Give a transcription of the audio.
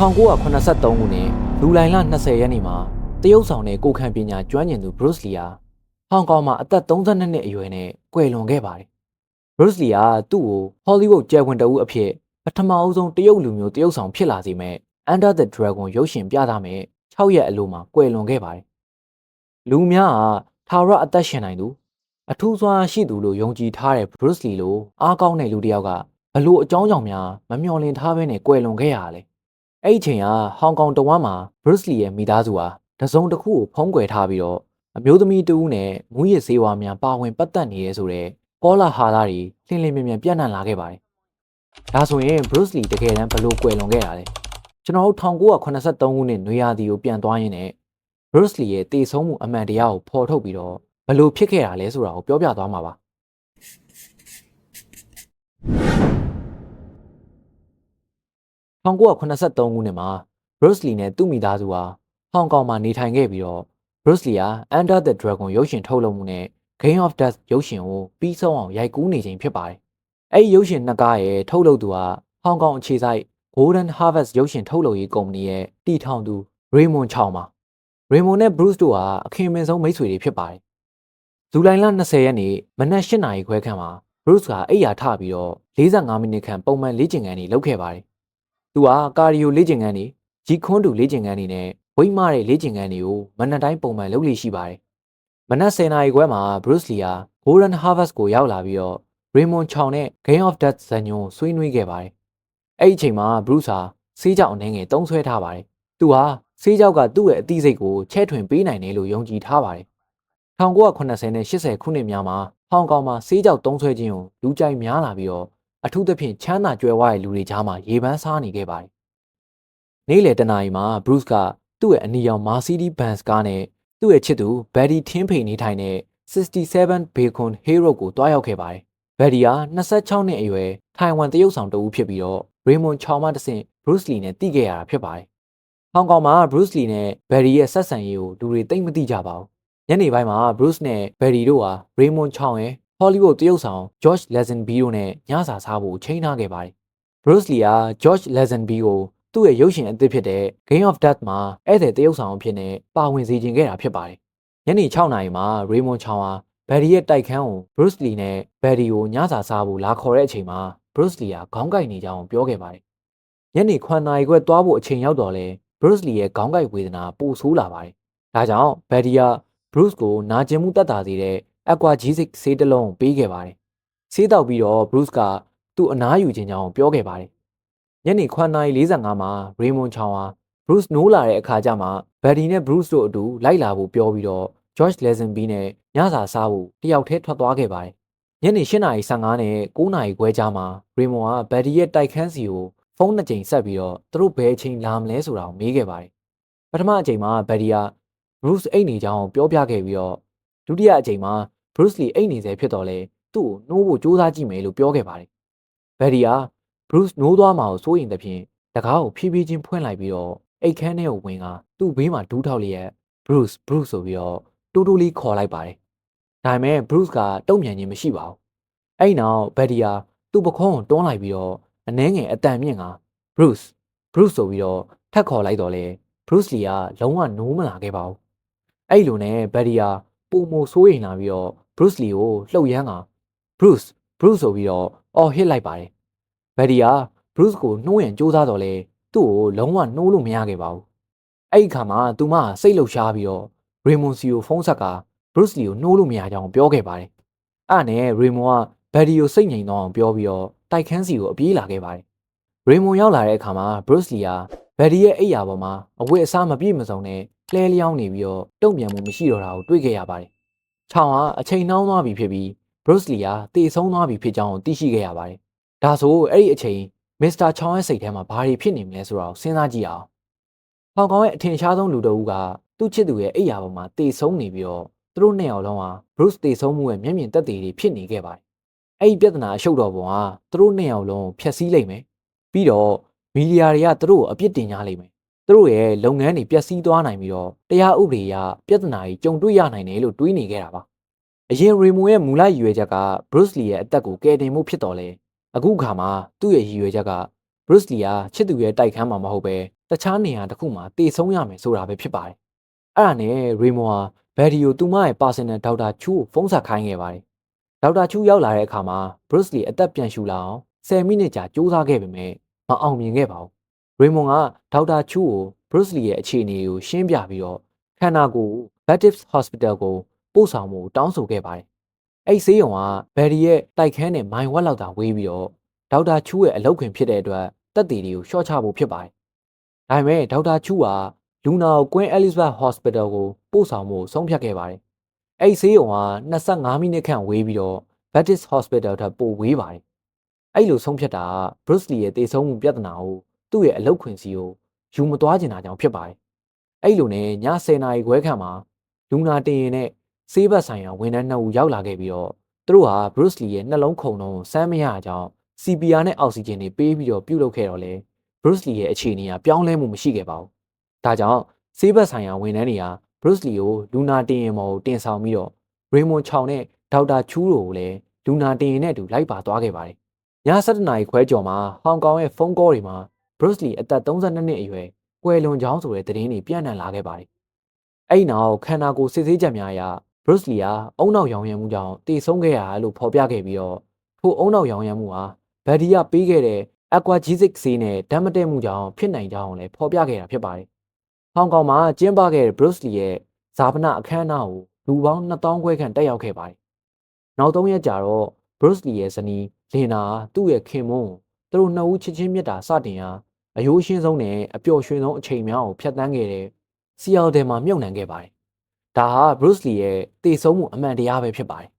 1983ခုနှစ်လူလိုင်လ20ရက်နေ့မှာတရုတ်ဆောင်တဲ့ကိုခံပညာကျွမ်းကျင်သူ Bruce Lee ဟာဟောင်ကောင်မှာအသက်32နှစ်အရွယ်နဲ့ကွယ်လွန်ခဲ့ပါတယ်။ Bruce Lee ဟာသူ့ကို Hollywood ကျယ်ဝင်တဦးအဖြစ်ပထမအဦးဆုံးတရုတ်လူမျိုးတရုတ်ဆောင်ဖြစ်လာစေမဲ့ Under the Dragon ရုပ်ရှင်ပြသမဲ့6ရက်အလိုမှာကွယ်လွန်ခဲ့ပါတယ်။လူများဟာထာဝရအသက်ရှင်နိုင်သူအထူးစွမ်းရှိသူလို့ယုံကြည်ထားတဲ့ Bruce Lee လိုအားကောင်းတဲ့လူတစ်ယောက်ကဘလို့အကြောင်းကြောင့်များမမျှော်လင့်ထားဘဲနဲ့ကွယ်လွန်ခဲ့ရတာလဲ။ အဲ့ဒီအချိန်ဟာဟောင်ကောင်တဝမ်းမှာ Bruce Lee ရဲ့မိသားစုဟာတစုံတစ်ခုကိုဖုံးကွယ်ထားပြီးတော့အမျိုးသမီးတူဦးနဲ့မူရစ်ဆေးဝါးများပါဝင်ပတ်သက်နေရဲဆိုတဲ့ကောလာဟာလာတွေလှင်လင်းမြန်မြန်ပြန့်နှံ့လာခဲ့ပါတယ်။ဒါဆိုရင် Bruce Lee တကယ်တမ်းဘလို့ကွယ်လွန်ခဲ့တာလဲ။ကျွန်တော်တို့1983ခုနှစ်နွေရာသီကိုပြန်သွားရင်းနဲ့ Bruce Lee ရဲ့တည်ဆုံးမှုအမှန်တရားကိုဖော်ထုတ်ပြီးတော့ဘလို့ဖြစ်ခဲ့တာလဲဆိုတာကိုပြောပြသွားမှာပါ။ 1983ခုနှစ်မှာ Bruce Lee နဲ့သူ့မိသားစုဟာဟောင်ကောင်မှာနေထိုင်ခဲ့ပြီးတော့ Bruce Lee ဟာ Under the Dragon ရုပ်ရှင်ထုတ်လုပ်မှုနဲ့ Game of Death ရုပ်ရှင်ကိုပြီးဆုံးအောင်ရိုက်ကူးနေချိန်ဖြစ်ပါတယ်။အဲဒီရုပ်ရှင်နှစ်ကားရဲ့ထုတ်လုပ်သူဟာဟောင်ကောင်အခြေစိုက် Golden Harvest ရုပ်ရှင်ထုတ်လုပ်ရေးကုမ္ပဏီရဲ့တည်ထောင်သူ Raymond Chow ပါ။ Raymond နဲ့ Bruce တို့ဟာအခင်မင်ဆုံးမိတ်ဆွေတွေဖြစ်ပါတယ်။ဇူလိုင်လ20ရက်နေ့မနက်၈နာရီခွဲခန့်မှာ Bruce ကအိပ်ယာထပြီးတော့45မိနစ်ခန့်ပုံမှန်လေ့ကျင့်ခန်းတွေလုပ်ခဲ့ပါတယ်။ သူဟာကာဒီယိုလေ့ကျင့်ခန်းတွေဂျီခွန်းတူလေ့ကျင့်ခန်းတွေနဲ့ဝိတ်မတဲ့လေ့ကျင့်ခန်းတွေကိုမနက်တိုင်းပုံမှန်လုပ်လေ့ရှိပါတယ်။မနက်10နာရီခွဲမှာ Bruce Lee ဟာ Golden Harvest ကိုရောက်လာပြီးတော့ Raymond Chow နဲ့ Game of Death ဇာတ်ညွှန်းဆွေးနွေးခဲ့ပါတယ်။အဲ့ဒီအချိန်မှာ Bruce ဟာဆေးကြောက်အနေငယ်တုံးဆွဲထားပါတယ်။သူဟာဆေးကြောက်ကသူ့ရဲ့အသိစိတ်ကိုချဲ့ထွင်ပေးနိုင်တယ်လို့ယုံကြည်ထားပါတယ်။1980နဲ့80ခုနှစ်များမှာဟောင်ကောင်မှာဆေးကြောက်တုံးဆွဲခြင်းကိုလူကြိုက်များလာပြီးတော့ အထူးသဖြင့်ချမ်းသာကြွယ်ဝတဲ့လူတွေကြားမှာရေပန်းစားနေခဲ့ပါတယ်။နေ့လယ်တနာရီမှာ Bruce ကသူ့ရဲ့အနီရောင် Mercedes Benz ကားနဲ့သူ့ရဲ့ချစ်သူ Betty ထင်းဖိန်နေထိုင်တဲ့67 Bacon Hero ကိုတွားရောက်ခဲ့ပါတယ်။ Betty ဟာ26နှစ်အရွယ်ထိုင်ဝမ်တရုတ်ဆောင်တဦးဖြစ်ပြီးတော့ Raymond Chow မှတဆင့် Bruce Lee နဲ့တိခဲ့ရတာဖြစ်ပါတယ်။ဟောင်ကောင်မှာ Bruce Lee နဲ့ Betty ရဲ့ဆက်ဆံရေးကိုလူတွေသိမ့်မသိကြပါဘူး။ညနေပိုင်းမှာ Bruce နဲ့ Betty တို့ဟာ Raymond Chow ရဲ့ Hollywood တရုတ်ဆောင် George Lazenby တို့နဲ့ညစာစားဖို့ချိန်ထားခဲ့ပါတယ်။ Bruce Lee ဟာ George Lazenby ကိုသူ့ရဲ့ရုပ်ရှင်အသစ်ဖြစ်တဲ့ Game of Death မှာဧည့်သည်တရုတ်ဆောင်အဖြစ်နဲ့ပါဝင်စေခြင်းခဲ့တာဖြစ်ပါတယ်။ညနေ6နာရီမှာ Raymond Chow ဟာဘယ်ဒီရဲ့တိုက်ခန်းကို Bruce Lee နဲ့ဘယ်ဒီကိုညစာစားဖို့လာခေါ်တဲ့အချိန်မှာ Bruce Lee ကခေါင်းကိုက်နေကြောင်းပြောခဲ့ပါတယ်။ညနေ9နာရီခွဲသွားဖို့အချိန်ရောက်တော့လဲ Bruce Lee ရဲ့ခေါင်းကိုက်ဝေဒနာပိုဆိုးလာပါတယ်။ဒါကြောင့်ဘယ်ဒီက Bruce ကိုနာကျင်မှုတက်တာစေတဲ့ Aquagesic ဆေးတစ်လုံးပေးခဲ့ပါတယ်။ဆေးတောက်ပြီးတော့ Bruce ကသူ့အနားယူခြင်းကြောင်းပြောခဲ့ပါတယ်။ညနေ9:45မှာ Raymond Chow ဟာ Bruce နိုးလာတဲ့အခါကျမှ Betty နဲ့ Bruce တို့အတူလိုက်လာဖို့ပြောပြီးတော့ George Lazenby နဲ့ညစာစားဖို့တယောက်တည်းထွက်သွားခဲ့ပါတယ်။ညနေ8:15နဲ့9:00ခွဲကြားမှာ Raymond က Betty ရဲ့တိုက်ခန်းစီကိုဖုန်းနှစ်ကြိမ်ဆက်ပြီးတော့သူတို့ဘယ်အချိန်လာမလဲဆိုတာကိုမေးခဲ့ပါတယ်။ပထမအချိန်မှာ Betty က Bruce အိတ်နေကြောင်းပြောပြခဲ့ပြီးတော့ဒုတိယအချိန်မှာ Bruce Lee အိတ်နေစေဖြစ်တော့လဲသူ့ကိုနှိုးဖို့ကြိုးစားကြည့်မယ်လို့ပြောခဲ့ပါတယ်။ Betty က Bruce နိုးသွားမှာကိုစိုးရိမ်တဲ့ဖြင့်တကားကိုဖြည်းဖြည်းချင်းဖွင့်လိုက်ပြီးတော့အိတ်ခမ်းထဲကိုဝင်ကသူ့ဘေးမှာဒူးထောက်လျက် Bruce Bruce ဆိုပြီးတော့တိုးတိုးလေးခေါ်လိုက်ပါတယ်။ဒါပေမဲ့ Bruce ကတုံ့ပြန်ခြင်းမရှိပါဘူး။အဲ့နောက် Betty ဟာသူ့ပခုံးကိုတွန်းလိုက်ပြီးတော့အနှဲငယ်အတန်မြင့်က Bruce Bruce ဆိုပြီးတော့ထပ်ခေါ်လိုက်တော့လေ Bruce Lee ကလုံးဝနိုးမလာခဲ့ပါဘူး။အဲ့လိုနဲ့ Betty ဟာ ပုံမဆိုးရင်လာပြီးတော့ Bruce Lee ကိုလှုပ်ရမ်းက Bruce Bruce ဆိုပြီးတော့အော်ဟစ်လိုက်ပါတယ်။ဘယ်ဒီယာ Bruce ကိုနှိုးရန်ကြိုးစားတော့လဲသူ့ကိုလုံးဝနှိုးလို့မရခဲ့ပါဘူး။အဲ့ဒီခါမှာသူမစိတ်လှုပ်ရှားပြီးတော့ Raymond စီကိုဖုန်းဆက်က Bruce Lee ကိုနှိုးလို့မရကြောင်းပြောခဲ့ပါတယ်။အဲ့နဲ့ Raymond ကဘယ်ဒီကိုစိတ်ငြိမ်သွားအောင်ပြောပြီးတော့တိုက်ခန်းစီကိုအပြေးလာခဲ့ပါတယ်။ Raymond ရောက်လာတဲ့အခါမှာ Bruce Lee ဟာဘယ်ဒီရဲ့အိယာပေါ်မှာအဝတ်အစားမပြည့်မစုံ နဲ့လှဲလျောင်းနေပြီးတော့တုံ့ပြန်မှုမရှိတော့တာကိုတွေ့ခဲ့ရပါတယ်။ချောင်းဟာအချိန်နှောင်းသွားပြီဖြစ်ပြီး Bruce Lee ဟာတေဆုံးသွားပြီဖြစ်ကြောင်းသိရှိခဲ့ရပါတယ်။ဒါဆိုအဲ့ဒီအချိန်မစ္စတာချောင်းရဲ့စိတ်ထဲမှာဘာတွေဖြစ်နေမလဲဆိုတာကိုစဉ်းစားကြည့်အောင်။ဟောင်ကောင်ရဲ့အထင်ရှားဆုံးလူတဦးကသူ့ချစ်သူရဲ့အိယာပေါ်မှာတေဆုံးနေပြီးတော့သူတို့နှစ်ယောက်လုံးဟာ Bruce တေဆုံးမှုရဲ့မျက်မြင်သက်သေတွေဖြစ်နေခဲ့ပါတယ်။အဲ့ဒီပြဿနာအရှုပ်တော်ပုံဟာသူတို့နှစ်ယောက်လုံးဖျက်ဆီးလိုက်မယ်။ပြီးတော့မီဒီယာတွေကသူတို့ကိုအပြစ်တင်ကြလိမ့်မယ်။ သူတို့ရဲ့လုပ်ငန်းတွေပျက်စီးသွားနိုင်ပြီးတော့တရားဥပဒေအရပြဿနာကြီးကြုံတွေ့ရနိုင်တယ်လို့တွေးနေခဲ့တာပါ။အရင်ရီမိုရဲ့မူလရည်ရွယ်ချက်က Bruce Lee ရဲ့အသက်ကိုကယ်တင်မှုဖြစ်တော်လဲအခုခါမှာသူ့ရဲ့ရည်ရွယ်ချက်က Bruce Lee ကချစ်သူရဲ့တိုက်ခန်းမှာမဟုတ်ပဲတခြားနေရာတစ်ခုမှာတေဆုံးရမယ်ဆိုတာပဲဖြစ်ပါတယ်။အဲ့ဒါနဲ့ Raymond ဟာဘယ်ဒီကိုသူမရဲ့ personal ဒေါက်တာချူကိုဖုန်းဆက်ခိုင်းခဲ့ပါတယ်။ဒေါက်တာချူရောက်လာတဲ့အခါမှာ Bruce Lee အသက်ပြန်ရှူလာအောင်10မိနစ်ကြာကြိုးစားခဲ့ပေမဲ့မအောင်မြင်ခဲ့ပါဘူး။ Raymond ကဒေါက်တာချူကို Bruce Lee ရဲ့အခြေအနေကိုရှင်းပြပြီးတော့ခန္ဓာကိုယ် Baptist Hospital ကိုပို့ဆောင်မှုတောင်းဆိုခဲ့ပါတယ်။အဲ့ဆေးရုံကဘယ်ဒီရဲ့တိုက်ခန်းနဲ့မိုင်ဝက်လောက်သာဝေးပြီးတော့ဒေါက်တာချူရဲ့အလုပ်ခွင်ဖြစ်တဲ့အတွက်တက်တည်တွေကိုရှော့ချဖို့ဖြစ်ပါတယ်။ဒါပေမဲ့ဒေါက်တာချူကလူနာကို Queen Elizabeth Hospital ကိုပို့ဆောင်ဖို့ဆုံးဖြတ်ခဲ့ပါတယ်။အဲ့ဆေးရုံက25မိနစ်ခန့်ဝေးပြီးတော့ Baptist Hospital ထက်ပိုဝေးပါတယ်။အဲ့လိုဆုံးဖြတ်တာက Bruce Lee ရဲ့တေဆုံးမှုပြဿနာကို သူ့ရဲ့အလုပ်ခွင်စီကိုယူမသွားကျင်တာကြောင့်ဖြစ်ပါတယ်။အဲ့လိုနဲ့ည10နာရီခွဲခန့်မှာလူနာတင်ရင်နဲ့ဆေးဘက်ဆိုင်ရာဝန်ထမ်းနှစ်ဦးရောက်လာခဲ့ပြီးတော့သူတို့ဟာ Bruce Lee ရဲ့နှလုံးခုန်လုံးကိုစမ်းမရအောင် CPR နဲ့အောက်ဆီဂျင်တွေပေးပြီးတော့ပြုတ်လုပ်ခဲ့တော့လေ Bruce Lee ရဲ့အခြေအနေကပြောင်းလဲမှုမရှိခဲ့ပါဘူး။ဒါကြောင့်ဆေးဘက်ဆိုင်ရာဝန်ထမ်းတွေက Bruce Lee ကိုလူနာတင်ရင်မော်ကိုတင်ဆောင်ပြီးတော့ Raymond Chong နဲ့ဒေါက်တာချူးတို့ကိုလည်းလူနာတင်ရင်နဲ့အတူလိုက်ပါသွားခဲ့ပါတယ်။ည7:00နာရီခွဲကျော်မှာဟောင်ကောင်ရဲ့ဖုန်းကောတွေမှာ Bruce Lee အသက်32နှစ်အရွယ်ကွယ်လွန်ကြောင်းဆိုတဲ့သတင်းတွေပြန့်နှံ့လာခဲ့ပါတယ်။အဲ့ဒီနောက်ခန္ဓာကိုယ်စစ်ဆေးချက်များအရ Bruce Lee ဟာအုံနောက်ရောင်ရမ်းမှုကြောင့်တေဆုံးခဲ့ရလို့ဖော်ပြခဲ့ပြီးတော့ထိုအုံနောက်ရောင်ရမ်းမှုဟာဗက်ဒီယာပေးခဲ့တဲ့ Aquagesic ဆေးနဲ့ဓာတ်မတည့်မှုကြောင့်ဖြစ်နိုင်ကြောင်းလည်းဖော်ပြခဲ့တာဖြစ်ပါတယ်။ဟောင်ကောင်မှာကျင်းပခဲ့တဲ့ Bruce Lee ရဲ့ဇာပနအခမ်းအနားကိုလူပေါင်း2000ခွဲခန့်တက်ရောက်ခဲ့ပါတယ်။နောက်၃ရက်ကြာတော့ Bruce Lee ရဲ့ဇနီးလင်နာသူ့ရဲ့ခင်မွန်းသူတို့နှစ်ဦးချစ်ချင်းမြတ်တာစတင်ရာ အယိုးရှင်းဆုံးနဲ့အပျော်ရွှင်ဆုံးအချိန်များကိုဖျက်ဆီးခဲ့တဲ့စီယယ်ဒယ်မှာမြုပ်နှံခဲ့ပါတယ်။ဒါဟာ Bruce Lee ရဲ့တည်ဆုံးမှုအမှန်တရားပဲဖြစ်ပါတယ်